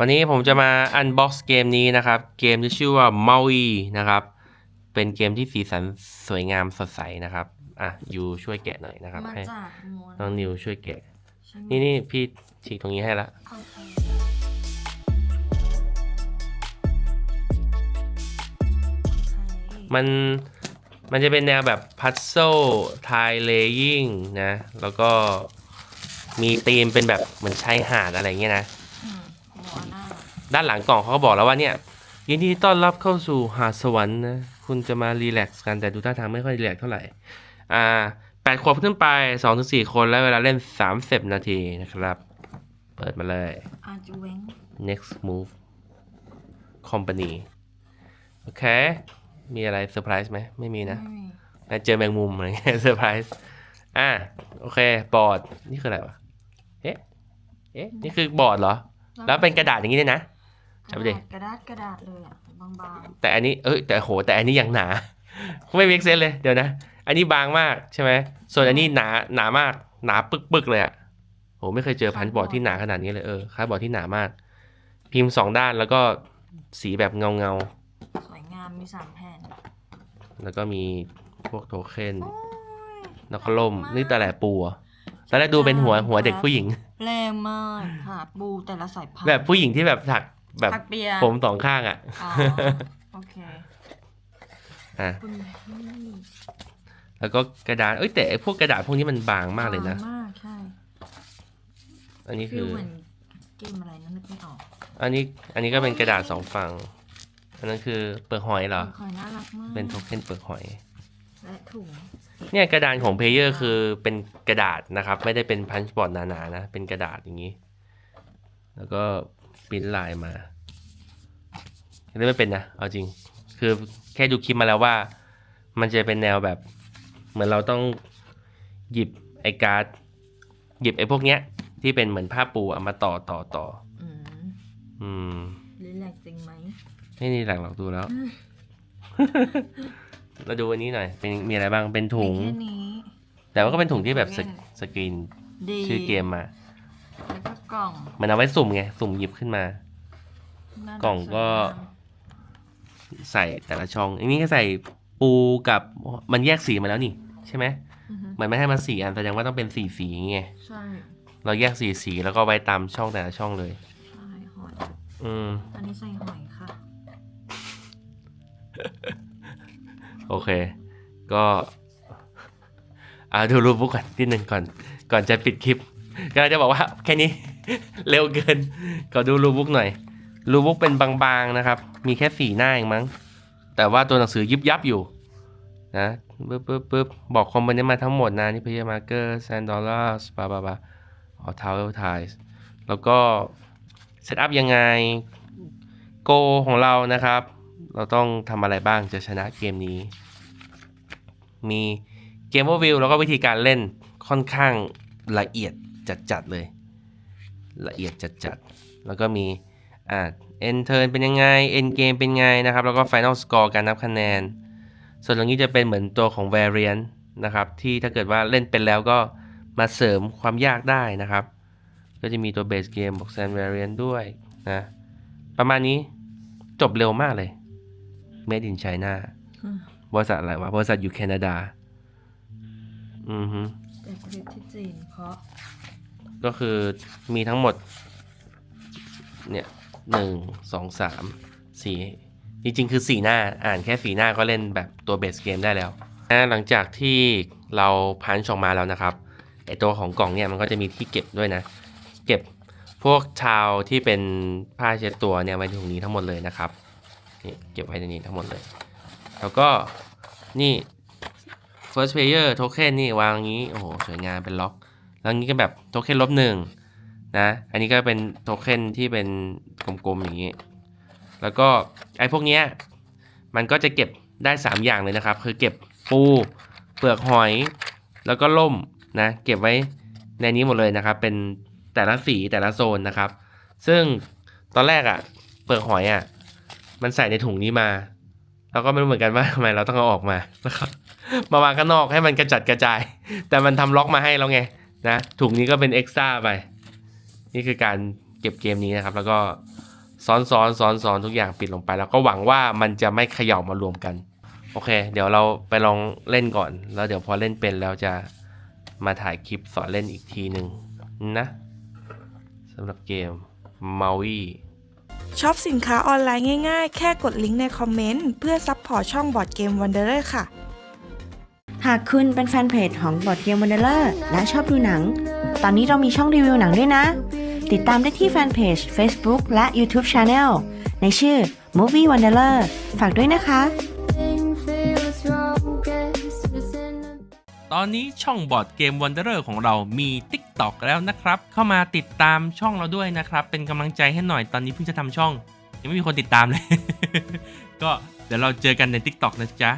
วันนี้ผมจะมาอันบ็อกซ์เกมนี้นะครับ เกมที่ชื่อว่า Maui นะครับ เป็นเกมที่สีสันสวยงามสดใสนะครับ อะยูช่วยแกะหน่อยนะครับมาให้จากม้วนน้องนิวช่วยแกะใช่ไหมนี่นี่พี่ฉีกตรงนี้ให้ละโอเคโอเคมันมันจะเป็นแนวแบบพัซโซทายเลยิ่งนะ แล้วก็มีธีมเป็นแบบเหมือนชายหาดอะไรเงี้ยนะอืมหัวหน้า ด้านหลังกล่องเขาก็บอกแล้วว่าเนี่ยยินดีต้อนรับเข้าสู่หาดสวรรค์นะ คุณจะมารีแลกซ์กันแต่ดูท่าทางไม่ค่อยรีแลกซ์เท่าไหร่ อ่าแปดขวบขึ้นไปสองถึงสี่คนแล้วเวลาเล่นสามสิบนาทีนะครับ เปิดมาเลยอาจูเวง next move company โอเค มีอะไรเซอร์ไพรส์ไหม ไม่มีนะไม่มีแล้วเจอแมงมุมอะไรเงี้ยเซอร์ไพรส์อะโอเค บอร์ด นี่คืออะไรวะ เอ๊ะ เอ๊ะ นี่คือบอร์ดเหรอ แล้วเป็นกระดาษอย่างนี้ด้วยนะจับไปดิกระดาษกระดาษเลยอะบางแต่อันนี้เอ้ยแต่โหแต่อันนี้ยังหนาไม่เมกเซนเลยเดี๋ยวนะ อันนี้บางมากใช่ไหมส่วนอันนี้หนาหนามากหนาปึกๆเลยอะโหไม่เคยเจอพันบอร์ดที่หนาขนาดนี้เลยเออคาร์ดบอร์ดที่หนามาก พิมพ์สองด้านแล้วก็สีแบบเงาเงาๆสวยงามมีสามแผ่นๆแล้วก็มีพวกโทเค็นโอ้ยแล้วก็ล่มนี่ตะแหล่ปูอะตอนแรกดูเป็นหัวหัวเด็กผู้หญิง แรงมากค่ะบูแต่ละสายพันธุ์แบบผู้หญิงที่แบบถักแบบทักเปียผมสองข้างอะอ๋อโอเคอะคุณพี่แล้วก็กระดาษเอ้ยแต่ไอ้พวกกระดาษพวกนี้มันบางมากเลยนะบงมากใช่อันนี้ฟิคืลอ เหมือนเกมอะไรนั่นนึกไม่ออกอันนี้อันนี้ก็เป็นกระดาษสองฝั่ง อันนั้นคือเปลือกหอยเหรอ คอยน่ารักมากเป็นโทเค็นเปลือกหอย และถุงเนี่ยกระดานของเพลเยอร์คือเป็นกระดาษนะครับ ไม่ได้เป็นพันช์บอร์ดหนาๆนะ เป็นกระดาษอย่างนี้ แล้วก็ปริ้นลายมาอันนี้ไม่เป็นนะ เอาจริง คือแค่ดูคลิปมาแล้วว่า มันจะเป็นแนวแบบ เหมือนเราต้องหยิบไอ้การ์ดหยิบไอ้พวกเนี้ย ที่เป็นเหมือนผ้าปูเอามาต่อต่อต่อ อืมอืมรีแลกซ์จริงไหม ไม่นี่หลังหรอกดูแล้ว เราดูอันนี้หน่อย เป็นมีอะไรบ้าง เป็นถุงมีแค่นี้แต่ว่าก็เป็นถุงที่แบบสกสกรีนดีชื่อเกมมา แล้วก็กล่องมันเอาไว้สุ่มไง สุ่มหยิบขึ้นมา น่ารักล่องก็ สวยงามใส่แต่ละช่อง อันนี้ก็ใส่ปูกับมันแยกสีมาแล้วนี่ ใช่ไหมอือฮึมันไม่ให้มันสีอันแสดงว่าต้องเป็นสีสีไงใช่เราแยกสีสีแล้วก็ไว้ตามช่องแต่ละช่องเลย ใช่หอย อืม อันนี้ใส่หอยค่ะ โอเค ก็อ่าดูรูปบุ๊กก่อนนิดหนึ่งก่อน ก่อนจะปิดคลิปก็จะบอกว่าแค่นี้ เร็วเกิน ก็ดูรูปบุ๊กหน่อย รูปบุ๊กเป็นบางๆนะครับ มีแค่สี่หน้าเองมั้ง แต่ว่าตัวหนังสือยิบยับอยู่นะปึ๊บปึ๊บปึ๊บบอกคอมเนนต์มาทั้งหมดนะนี่พย์มาร์เกอร์แซนดอลลาร์บาบาบาออทาวเวลไทส์แล้วก็เซตอัพยังไงโกของเรานะครับ เราต้องทำอะไรบ้างจะชนะเกมนี้ มีเกมวิวแล้วก็วิธีการเล่นค่อนข้างละเอียดจัดๆเลย ละเอียดจัดๆ แล้วก็มีอ่า end turn เป็นยังไง end game เป็นไงนะครับ แล้วก็ final score การนับคะแนน ส่วนตรงนี้จะเป็นเหมือนตัวของ variant นะครับที่ถ้าเกิดว่าเล่นเป็นแล้วก็มาเสริมความยากได้นะครับ ก็จะมีตัว base game บอก sand variant ด้วยนะประมาณนี้จบเร็วมากเลย made in China อืมบริษัทอะไรวะ บริษัทอยู่แคนาดา อือฮึแต่ผลิตที่จีนเพราะ ก็คือมีทั้งหมด เนี่ยหนึ่งสองสามสี่จริงๆ คือสี่หน้าอ่านแค่สี่หน้าก็เล่นแบบตัวเบสเกมได้แล้วนะหลังจากที่เราพันชออกมาแล้วนะครับไอตัวของกล่องเนี่ยมันก็จะมีที่เก็บด้วยนะ เก็บพวกชาวที่เป็นผ้าเช็ดตัวเนี่ยไว้ในถุงนี้ทั้งหมดเลยนะครับ นี่เก็บไว้ในนี้ทั้งหมดเลย แล้วก็นี่ first player token นี่วางอย่างนี้ โอ้โห สวยงามเป็นล็อก แล้วนี้ก็แบบโทเค็นลบหนึ่งนะ อันนี้ก็เป็นโทเค็นที่เป็นกลมๆอย่างนี้ แล้วก็ไอ้พวกเนี้ยมันก็จะเก็บได้ 3 อย่างเลยนะครับ คือเก็บปูเปลือกหอย แล้วก็ล่มนะเก็บไว้ในนี้หมดเลยนะครับ เป็นแต่ละสีแต่ละโซนนะครับ ซึ่งตอนแรกอะ่ะ เปลือกหอยอะ่ะ มันใส่ในถุงนี้มาเราก็ไม่รู้เหมือนกันว่าทำไมเราต้องเอาออกมานะครับมาวางข้างนอกให้มันกระจัดกระจาย แต่มันทำล็อกมาให้แล้วไงนะถุงนี้ก็เป็นเอ็กซ์ตร้าไป นี่คือการเก็บเกมนี้นะครับ แล้วก็ซ้อนซ้อนซ้อนซ้อนทุกอย่างปิดลงไป แล้วก็หวังว่ามันจะไม่เขย่ามารวมกัน โอเค เดี๋ยวเราไปลองเล่นก่อน แล้วเดี๋ยวพอเล่นเป็นแล้วจะมาถ่ายคลิปสอนเล่นอีกทีหนึ่งนะสำหรับเกม m a u i ช็อปสินค้าออนไลน์ง่ายๆ แค่กดลิงก์ในคอมเมนต์ เพื่อซัพพอร์ตช่องบอร์ดเกมวันเดอร์ค่ะ หากคุณเป็นแฟนเพจของบอดเกมวันเดอร์และชอบดูหนัง ตอนนี้เรามีช่องรีวิวหนังด้วยนะ ติดตามได้ที่แฟนเพจ Facebook และ YouTube Channel ในชื่อ Movie Wanderer ฝากด้วยนะคะ ตอนนี้ช่องบอร์ดเกมวันเดอร์ของเรามี t ิ k t o k แล้วนะครับ เข้ามาติดตามช่องเราด้วยนะครับ เป็นกำลังใจให้หน่อยตอนนี้เพิ่งจะทำช่อง ยังไม่มีคนติดตามเลย ก็เดี๋ยวเราเจอกันใน t ิ k t o k นะจ๊ะ